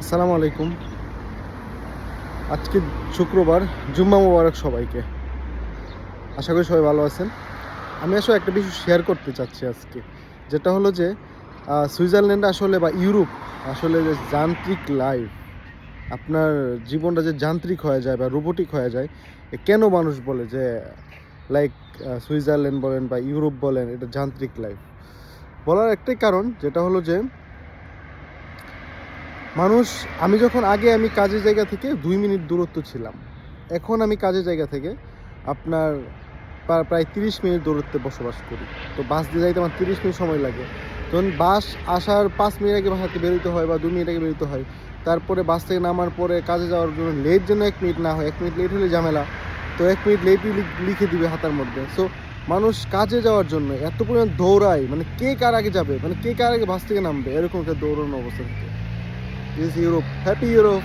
আসসালামু আলাইকুম। আজকে শুক্রবার, জুম্মা মোবারক সবাইকে। আশা করি সবাই ভালো আছেন। আমি আসলে একটা বিষয় শেয়ার করতে চাচ্ছি আজকে। যেটা হলো যে সুইজারল্যান্ড আসলে বা ইউরোপ আসলে যে যান্ত্রিক লাইফ আপনার জীবনটা যে যান্ত্রিক হয়ে যায় বা রোবোটিক হয়ে যায় কেন মানুষ বলে যে লাইক সুইজারল্যান্ড বলেন বা ইউরোপ বলেন, এটা যান্ত্রিক লাইফ বলার একটাই কারণ যেটা হলো যে মানুষ, আমি যখন আগে আমি কাজের জায়গা থেকে দুই মিনিট দূরত্ব ছিলাম, এখন আমি কাজের জায়গা থেকে আপনার প্রায় তিরিশ মিনিট দূরত্বে বসবাস করি। তো বাস দিয়ে যাইতে আমার তিরিশ মিনিট সময় লাগে। তখন বাস আসার পাঁচ মিনিট আগে বাসাতে বেরোতে হয় বা দু মিনিট আগে বেরোতে হয়, তারপরে বাস থেকে নামার পরে কাজে যাওয়ার জন্য লেট যেন এক মিনিট না হয়, এক মিনিট লেট হলে ঝামেলা। তো এক মিনিট লেটই লিখে দিবে হাতার মধ্যে। সো মানুষ কাজে যাওয়ার জন্য এত পরিমাণ দৌড়ায় মানে কে কার আগে যাবে? মানে কে কার আগে বাস থেকে নামবে? এরকম একটা দৌড়ানো অবস্থা থাকে। This Europe happy Europe